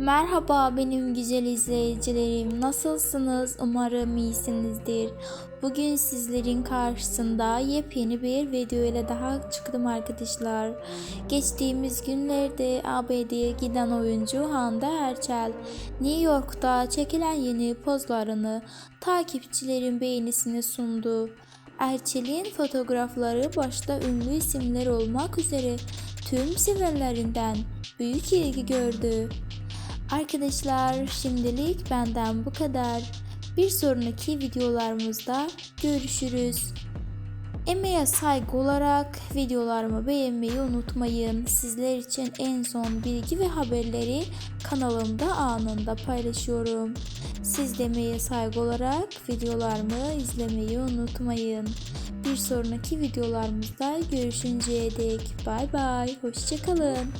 Merhaba benim güzel izleyicilerim. Nasılsınız? Umarım iyisinizdir. Bugün sizlerin karşısında yepyeni bir video ile daha çıktım arkadaşlar. Geçtiğimiz günlerde ABD'ye giden oyuncu Hande Erçel, New York'ta çekilen yeni pozlarını takipçilerin beğenisine sundu. Erçel'in fotoğrafları başta ünlü isimler olmak üzere tüm sevenlerinden büyük ilgi gördü. Arkadaşlar şimdilik benden bu kadar. Bir sonraki videolarımızda görüşürüz. Emeğe saygı olarak videolarımı beğenmeyi unutmayın. Sizler için en son bilgi ve haberleri kanalımda anında paylaşıyorum. Siz de emeğe saygı olarak videolarımı izlemeyi unutmayın. Bir sonraki videolarımızda görüşünceye dek bay bay. Hoşçakalın.